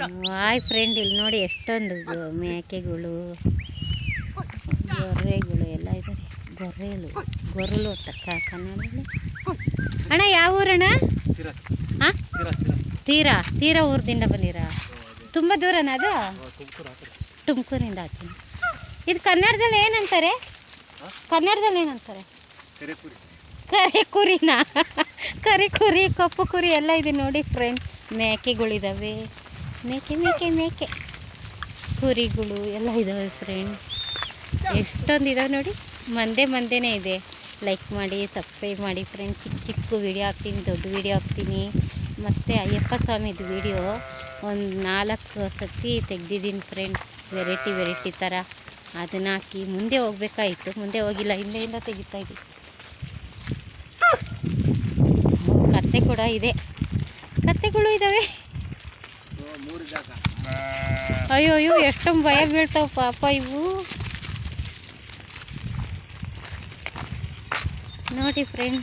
Hi friend ಇಲ್ಲಿ ನೋಡಿ ಎಷ್ಟೊಂದು ಮೇಕೆಗಳು, ಗೊರ್ರೆಗಳು ಎಲ್ಲ ಇದ್ದಾರೆ ಗೊರ್ರೆಲು ಗೊರಲು ತಕ್ಕ ಕನ್ನಡದಲ್ಲಿ? ಅಣ್ಣ, ಯಾವ ಊರಣ್ಣ? ಹಾಂ ತೀರಾ ತೀರಾ ಊರದಿಂದ ಬಂದಿರಾ? ತುಂಬ ದೂರನ ಅದು? ತುಮಕೂರಿಂದ ಹಾಕ್ತೀನಿ ಇದು ಕನ್ನಡದಲ್ಲಿ ಏನಂತಾರೆ? ಕನ್ನಡದಲ್ಲಿ ಏನಂತಾರೆ? ಕರಿ ಕುರಿನ ಕರಿ ಕುರಿ ಕಪ್ಪು ಕುರಿ ಎಲ್ಲ ಇದೆ ನೋಡಿ ಫ್ರೆಂಡ್ ಮೇಕೆಗಳಿದ್ದಾವೆ ಮೇಕೆ ಮೇಕೆ ಮೇಕೆ. ಕುರಿಗಳು ಎಲ್ಲ ಇದಾವೆ ಫ್ರೆಂಡ್ ಎಷ್ಟೊಂದು ಇದಾವೆ ನೋಡಿ. ಮಂದೆ ಮಂದೇ ಇದೆ. ಲೈಕ್ ಮಾಡಿ ಸಬ್ಸ್ಕ್ರೈಬ್ ಮಾಡಿ ಫ್ರೆಂಡ್ ಚಿಕ್ಕ ಚಿಕ್ಕ ವೀಡಿಯೋ ಹಾಕ್ತೀನಿ, ದೊಡ್ಡ ವೀಡಿಯೋ ಹಾಕ್ತೀನಿ. ಮತ್ತು ಅಯ್ಯಪ್ಪ ಸ್ವಾಮಿದು ವೀಡಿಯೋ ಒಂದು ನಾಲ್ಕು ಸತಿ ತೆಗ್ದಿದ್ದೀನಿ ಫ್ರೆಂಡ್ ವೆರೈಟಿ ವೆರೈಟಿ ಥರ ಅದನ್ನ ಹಾಕಿ ಮುಂದೆ ಹೋಗ್ಬೇಕಾಯಿತು. ಮುಂದೆ ಹೋಗಿಲ್ಲ, ಹಿಂದೆಯಿಂದ ತೆಗಿತಾ ಇದ್ದೀನಿ. ಕತ್ತೆ ಕೂಡ ಇದೆ. ಕತ್ತೆಗಳು ಇದ್ದಾವೆ ಅಯ್ಯೋ ಅಯ್ಯೋ ಎಷ್ಟೊಂದು ಭಯ ಬೀಳ್ತಾವ ಪಾಪ ಇವು. ನೋಡಿ ಫ್ರೆಂಡ್